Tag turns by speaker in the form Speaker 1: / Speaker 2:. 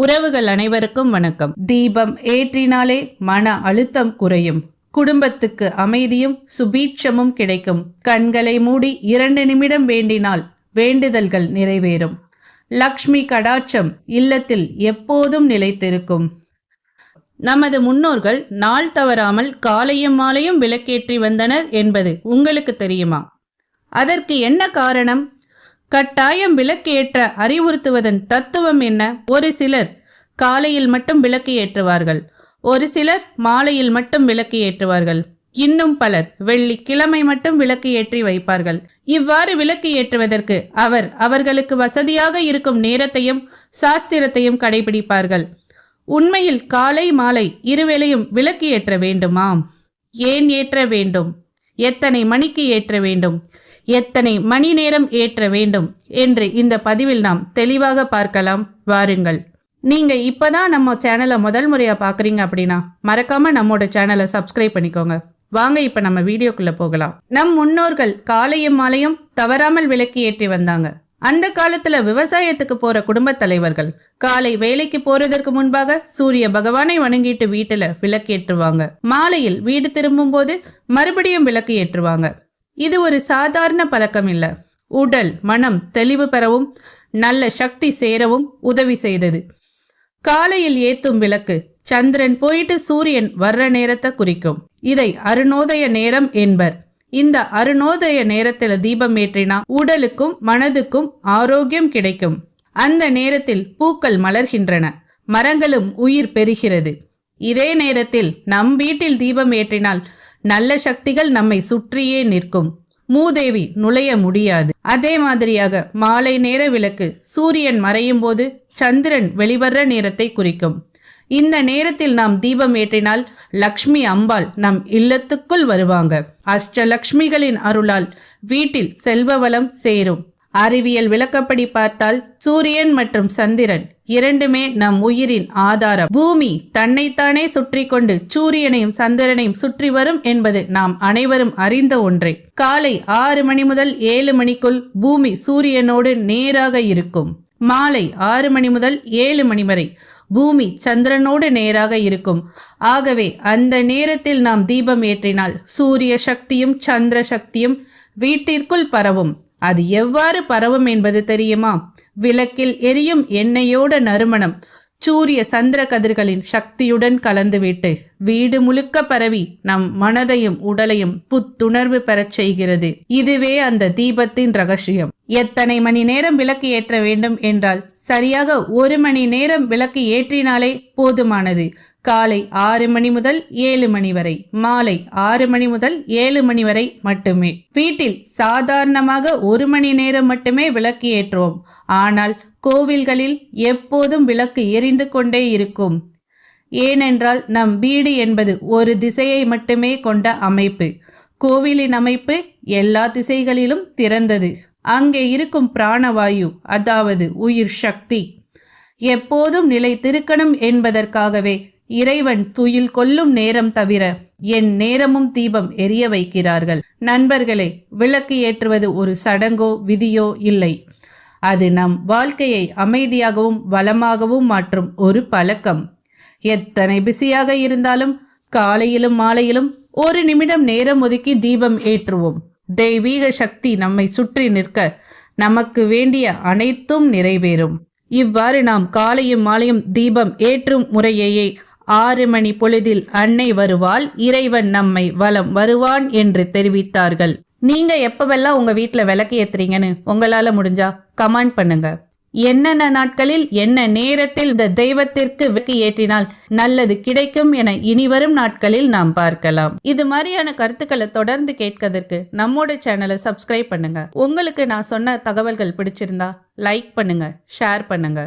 Speaker 1: உறவுகள் அனைவருக்கும் வணக்கம். தீபம் ஏற்றினாலே மன அழுத்தம் குறையும். குடும்பத்துக்கு அமைதியும் சுபீட்சமும் கிடைக்கும். கண்களை மூடி இரண்டு நிமிடம் வேண்டினால் வேண்டுதல்கள் நிறைவேறும். லக்ஷ்மி கடாட்சம் இல்லத்தில் எப்போதும் நிலைத்திருக்கும். நமது முன்னோர்கள் நாள் தவறாமல் காலையும் மாலையும் விளக்கேற்றி வந்தனர் என்பது உங்களுக்கு தெரியுமா? அதற்கு என்ன காரணம்? கட்டாயம் விளக்கு ஏற்ற அறிவுறுத்துவதன் தத்துவம் என்ன? ஒரு சிலர் காலையில் மட்டும் விளக்கு ஏற்றுவார்கள். ஒரு சிலர் மாலையில் மட்டும் விளக்கு ஏற்றுவார்கள். இன்னும் பலர் வெள்ளிக்கிழமை மட்டும் விளக்கு ஏற்றி வைப்பார்கள். இவ்வாறு விளக்கு ஏற்றுவதற்கு அவர் அவர்களுக்கு வசதியாக இருக்கும் நேரத்தையும் சாஸ்திரத்தையும் கடைபிடிப்பார்கள். உண்மையில் காலை மாலை இருவேளையும் விளக்கு ஏற்ற வேண்டுமாம்? ஏன் ஏற்ற வேண்டும்? எத்தனை மணிக்கு ஏற்ற வேண்டும்? எத்தனை மணி நேரம் ஏற்ற வேண்டும் என்று இந்த பதிவில் நாம் தெளிவாக பார்க்கலாம். வாருங்கள். நீங்க இப்பதான் நம்ம சேனலை முதல் முறையா பாக்குறீங்க அப்படின்னா மறக்காம நம்மோட சேனலை சப்ஸ்கிரைப் பண்ணிக்கோங்க. வாங்க இப்ப நம்ம வீடியோக்குள்ள போகலாம். நம் முன்னோர்கள் காலையும் மாலையும் தவறாமல் விளக்கு ஏற்றி வந்தாங்க. அந்த காலத்துல விவசாயத்துக்கு போற குடும்பத் தலைவர்கள் காலை வேலைக்கு போறதற்கு முன்பாக சூரிய பகவானை வணங்கிட்டு வீட்டுல விளக்கு ஏற்றுவாங்க மாலையில் வீடு திரும்பும் போது மறுபடியும் விளக்கு ஏற்றுவாங்க. இது ஒரு சாதாரண பழக்கம் இல்ல உடல் மனம் தெளிவு பெறவும் நல்ல சக்தி சேரவும் உதவி செய்தது. காலையில் ஏத்தும் விளக்கு சந்திரன் போயிட்டு சூரியன் வர்ற நேரத்தை குறிக்கும். இதை அருணோதய நேரம் என்பர். இந்த அருணோதய நேரத்தில் தீபம் ஏற்றினா உடலுக்கும் மனதுக்கும் ஆரோக்கியம் கிடைக்கும். அந்த நேரத்தில் பூக்கள் மலர்கின்றன. மரங்களும் உயிர் பெறுகிறது. இதே நேரத்தில் நம் வீட்டில் தீபம் ஏற்றினால் நல்ல சக்திகள் நம்மை சுற்றியே நிற்கும். மூதேவி நுழைய முடியாது. அதே மாதிரியாக மாலை நேர விளக்கு சூரியன் மறையும் போது சந்திரன் வெளிவர்ற நேரத்தை குறிக்கும். இந்த நேரத்தில் நாம் தீபம் ஏற்றினால் லக்ஷ்மி அம்பாள் நம் இல்லத்துக்குள் வருவாங்க. அஷ்டலக்ஷ்மிகளின் அருளால் வீட்டில் செல்வ வளம் சேரும். அறிவியல் விளக்கப்படி பார்த்தால் சூரியன் மற்றும் சந்திரன் இரண்டுமே நம் உயிரின் ஆதாரம். பூமி தன்னைத்தானே சுற்றி கொண்டு சூரியனையும் சந்திரனையும் சுற்றி வரும் என்பது நாம் அனைவரும் அறிந்த ஒன்றே. காலை ஆறு மணி முதல் ஏழு மணிக்குள் பூமி சூரியனோடு நேராக இருக்கும். மாலை ஆறு மணி முதல் ஏழு மணி வரை பூமி சந்திரனோடு நேராக இருக்கும். ஆகவே அந்த நேரத்தில் நாம் தீபம் ஏற்றினால் சூரிய சக்தியும் சந்திர சக்தியும் வீட்டிற்குள் பரவும். அது எவ்வாறு பரவும் என்பது தெரியுமா? விளக்கில் எரியும் எண்ணெயோட நறுமணம். சூரிய சந்திர கதிர்களின் சக்தியுடன் கலந்துவிட்டு வீடு முழுக்க பரவி நம் மனதையும் உடலையும் புத்துணர்வு பெறச் செய்கிறது. இதுவே அந்த தீபத்தின் ரகசியம். எத்தனை மணி நேரம் விளக்கு ஏற்ற வேண்டும் என்றால் சரியாக ஒரு மணி நேரம் விளக்கு ஏற்றினாலே போதுமானது. காலை ஆறு மணி முதல் ஏழு மணி வரை மாலை ஆறு மணி முதல் ஏழு மணி வரை மட்டுமே. வீட்டில் சாதாரணமாக ஒரு மணி நேரம் மட்டுமே விளக்கு ஏற்றுவோம். ஆனால் கோவில்களில் எப்போதும் விளக்கு எரிந்து கொண்டே இருக்கும். ஏனென்றால் நம் வீடு என்பது ஒரு திசையை மட்டுமே கொண்ட அமைப்பு. கோவிலின் அமைப்பு எல்லா திசைகளிலும் திறந்தது. அங்கே இருக்கும் பிராணவாயு அதாவது உயிர் சக்தி எப்போதும் நிலைத்திருக்கணும் என்பதற்காகவே இறைவன் துயில் கொல்லும் நேரம் தவிர என் நேரமும் தீபம் எரிய வைக்கிறார்கள். நண்பர்களே விளக்கு ஏற்றுவது ஒரு சடங்கோ விதியோ இல்லை. அது நம் வாழ்க்கையை அமைதியாகவும் வளமாகவும் மாற்றும் ஒரு பழக்கம். எத்தனை பிஸியாக இருந்தாலும் காலையிலும் மாலையிலும் ஒரு நிமிடம் நேரம் ஒதுக்கி தீபம் ஏற்றுவோம். தெய்வீக சக்தி நம்மை சுற்றி நிற்க நமக்கு வேண்டிய அனைத்தும் நிறைவேறும். இவ்வாறு நாம் காலையும் மாலையும் தீபம் ஏற்றும் முறையையே ஆறு மணி பொழுதில் அன்னை வருவாள் இறைவன் நம்மை வலம் வருவான் என்று தெரிவித்தார்கள். நீங்க எப்பவெல்லாம் உங்க வீட்டுல விளக்கு ஏத்துறீங்கன்னு உங்களால முடிஞ்சா கமெண்ட் பண்ணுங்க. என்னென்ன நாட்களில் என்ன நேரத்தில் இந்த தெய்வத்திற்கு விளக்கு ஏற்றினால் நல்லது கிடைக்கும் என இனிவரும் நாட்களில் நாம் பார்க்கலாம். இது மாதிரியான கருத்துக்களை தொடர்ந்து கேட்கதற்கு நம்மோட சேனலை சப்ஸ்கிரைப் பண்ணுங்க. உங்களுக்கு நான் சொன்ன தகவல்கள் பிடிச்சிருந்தா லைக் பண்ணுங்க ஷேர் பண்ணுங்க.